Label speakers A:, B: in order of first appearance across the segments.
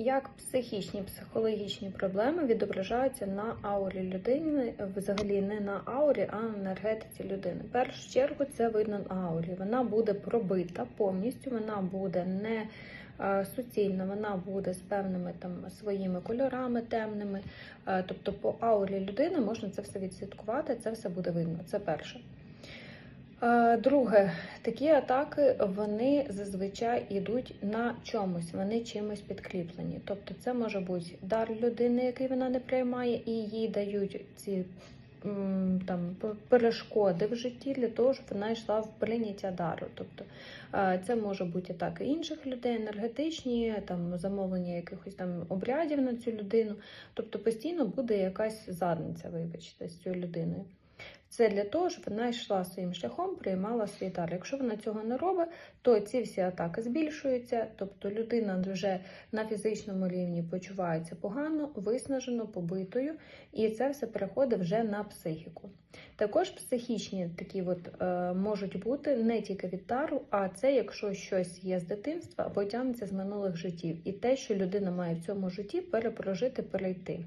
A: Як психічні, психологічні проблеми відображаються на аурі людини, взагалі не на аурі, а на енергетиці людини. В першу чергу це видно на аурі. Вона буде пробита повністю, вона буде не е, суцільна, вона буде з певними там своїми кольорами темними. Е, Тобто по аурі людини можна це все відслідкувати, це все буде видно. Це перше. Е, Друге, такі атаки вони зазвичай йдуть на чомусь, вони чимось підкріплені. Тобто, це може бути дар людини, який вона не приймає, і їй дають ці там перешкоди в житті для того, щоб вона йшла в прийняття дару. Тобто е, це може бути атаки інших людей, енергетичні, там замовлення якихось там обрядів на цю людину. Тобто постійно буде якась задниця, вибачте, з цією людиною. Це для того, щоб вона йшла своїм шляхом, приймала свій дар. Якщо вона цього не робить, то ці всі атаки збільшуються, тобто людина вже на фізичному рівні почувається погано, виснажено, побитою, і це все переходить вже на психіку. Також психічні такі от, е, можуть бути не тільки від дару, а це якщо щось є з дитинства або тягнеться з минулих життів, і те, що людина має в цьому житті перепрожити, перейти.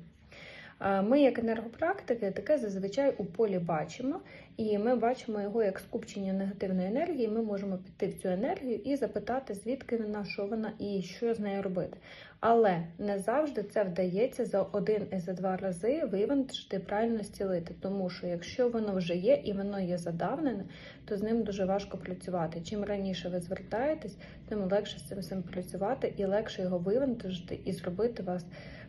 A: Е, Ми, як енергопрактики, таке зазвичай у полі бачимо, і ми бачимо його як скупчення негативної енергії. Ми можемо піти в цю енергію і запитати, звідки вона, що вона і що з нею робити. Але не завжди це вдається за один і за два рази вивантажити правильно зцілити. Тому що якщо воно вже є і воно є задавнене, то з ним дуже важко працювати. Чим раніше ви звертаєтесь, тим легше з цим всім працювати і легше його вивантажити і зробити вас,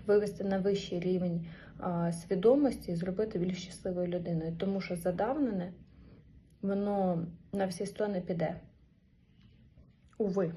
A: вивести на вищий рівень а, свідомості і зробити більш щасливою людиною. Тому що задавнене, воно на всі сто не піде. Уви.